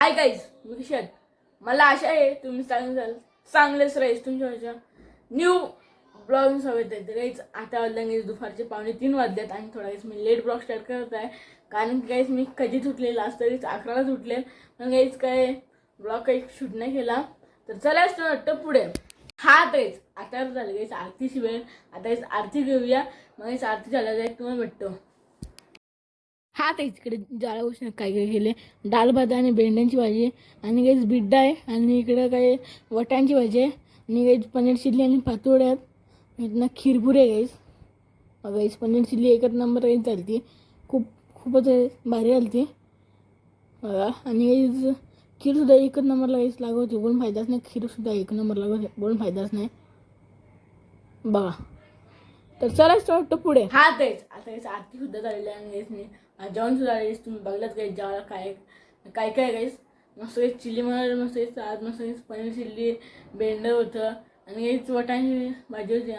Hi guys मी मला आशा आहे तुम्ही चांगलं चांगलेच राहील तुमच्या न्यू ब्लॉगिंग सवयत आहे. गाईज आता वाजल्या दुपारचे पावणे तीन वाजल्यात आणि थोडा वेळेस मी लेट ब्लॉग स्टार्ट करत आहे. कारण की गाईज मी कधीच उठले लास्ट तरीच अकरालाच उठले. पण गाईज काय ब्लॉग काही शूट नाही केला. तर चलाच वाटतं पुढे. हा तेच आता झालं गाईज आरतीची वेळ. आता आरती घेऊया. मग आरती झाल्या जाईल तुम्हाला भेटतो. हा ते इकडे जाळा उष्ण काय काय केले दाल भात आणि भेंड्यांची भाजी आणि काहीच बिड्डा आहे. आणि इकडं काय वटांची भाजी आहे. आणि काही पनीर चिल्ली आणि पातोड्या आहेत. इथनं खीरपुरे गाईस गाईस पनीर चिल्ली एकच नंबर काही चालती. खूप खूपच भारी आलती. बघा आणि काहीच खीरसुद्धा एकच नंबरला गाईस लागत होती. बोलून फायदाच नाही खीरसुद्धा एक नंबर लागत बोलून फायदाच नाही. बघा. तर चला वाटतं पुढे. हा तेच. आता आरती सुद्धा झालेली आहे आणि जेवण सुद्धा गाईस तुम्ही बघलात गाईस जेवायला काय काय काय गाईस मस्त काही चिल्ली म्हणा मस्त आज मस्त पनीर चिल्ली भेंडं होतं. आणि काहीच वटाची भाजी होती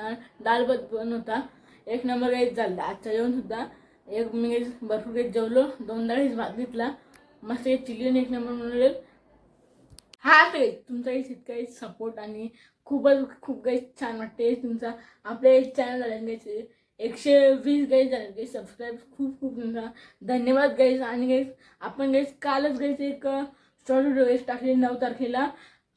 दाल भात पण होता. एक नंबर काहीच झाला. आजचा जेवण सुद्धा. एक मी काही भरपूर काही जेवलो. दोनदा काहीच भात घेतला. मस्त काही चिल्ली आणि एक नंबर म्हणून हा ते तुमचा काही काही सपोर्ट आणि खूपच खूप काही छान वाटते. तुमचा आपल्या चॅनल झालं काही एकशे वीस गाईज झाले काही सबस्क्राईब खूप खूप धन्यवाद गाईज आणि गाईज आपण गाईज कालच गाईज एक शॉर्ट व्हिडिओ गाईज टाकले नऊ तारखेला.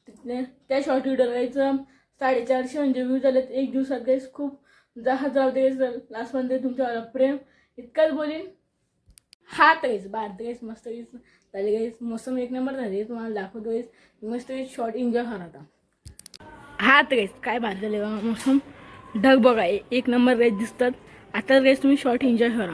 तिथले त्या शॉर्ट व्हिडिओ गाईचं साडेचारशे म्हणजे व्ह्यू झालेत एक दिवसात गाईज खूप दहा जाऊ दे लास्टमध्ये तुमच्यावर प्रेम. इतकंच बोलीन. हा तरीच भारत गाईस मस्त गाईस झाली गाईस मोसम एक नंबर झाले. तुम्हाला दाखवतो गाईस मस्त गाईज शॉर्ट एन्जॉय करा आता. हा तरीच काय भारी झाले मोसम? ढग बघा एक नंबर रेस दिसतात. आता रेस तुम्ही शॉर्ट एन्जॉय करा.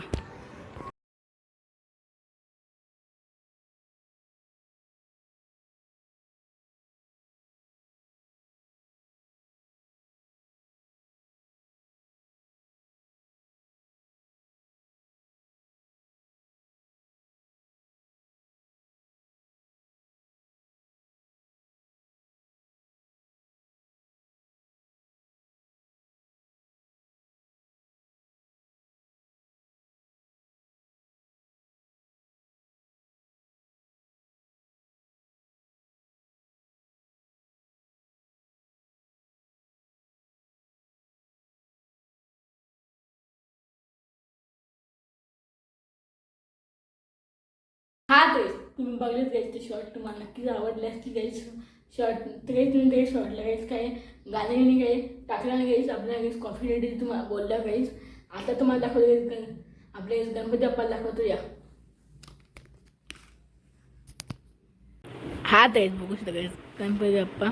हा ड्रेस तुम्ही बघलेच ड्रेसचे ते शॉर्ट तुम्हाला नक्कीच आवडले असतील गाईस शॉर्ट ड्रेस तुम्ही ते शॉर्टला गाईस काय गाणे नाही काही गाईस आपल्या गाईस कॉफी रेडी तुम्हाला बोलल्या गाईस आता तुम्हाला दाखवतो आपल्या गाईस गणपती बाप्पाला दाखवतो या. हा ड्रेस बघू शकता गाईस गणपती बाप्पा.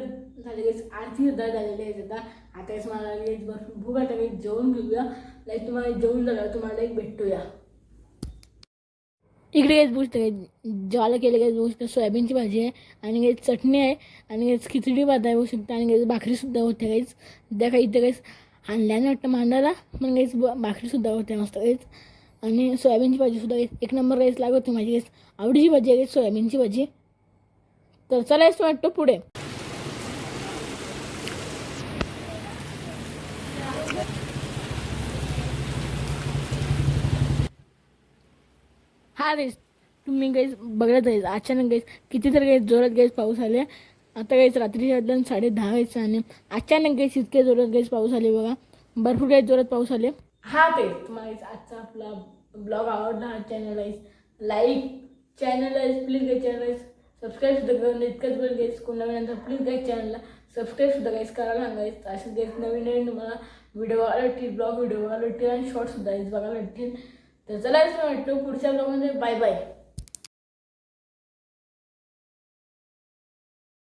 सुद्धा झालेले आहेत आता आता मला लगेच भरपूर भूक आता मी जेवून घेऊया. लाईक तुम्हाला जेवून झालं तुम्हाला एक भेटूया. इकडे काहीच गोष्ट काय ज्वाला केलं काही गोष्ट सोयाबीनची भाजी आहे. आणि काही चटणी आहे. आणि काही खिचडी भात आहे. होऊ शकतं आणि काही भाकरीसुद्धा होते काहीच त्या काही इथे काहीच आणल्याने वाटतं मांडायला. पण काहीच भाकरीसुद्धा होते मस्त काहीच आणि सोयाबीनची भाजीसुद्धा काही एक नंबर राईस लागत होती माझी काहीच आवडीची भाजी आहे काही सोयाबीनची भाजी. तर चला यायचं वाटतं पुढे. हा रेस तुम्ही गाईज बघत आहे अचानक गाईज कितीतरी गाईज जोरात गाईज पाऊस आले. आता गाईज रात्रीच्या दरम्यान साडे दहा वाजता आणि अचानक गाईज इतके जोरात गाईज पाऊस आले बघा. भरपूर गाईज जोरात पाऊस आले. हा ते तुम्हाला आजचा आपला ब्लॉग आवडला हा चॅनल आहे लाईक चॅनल आहे प्लीज गाईज चॅनल आहे सबस्क्राईब सुद्धा करून इतकंच बोल गाईज कोण नवीन प्लीज गाईज चॅनलला सबस्क्राईब सुद्धा गाईज करायला सांगायचं असेच गाईज नवीन नवीन तुम्हाला व्हिडिओ बघायला ब्लॉग व्हिडिओ बघायला आणि शॉर्ट सुद्धा गाईज बघायला भेटतील. तर चला असं वाटतं पुढच्या ब्लॉगमध्ये बाय बाय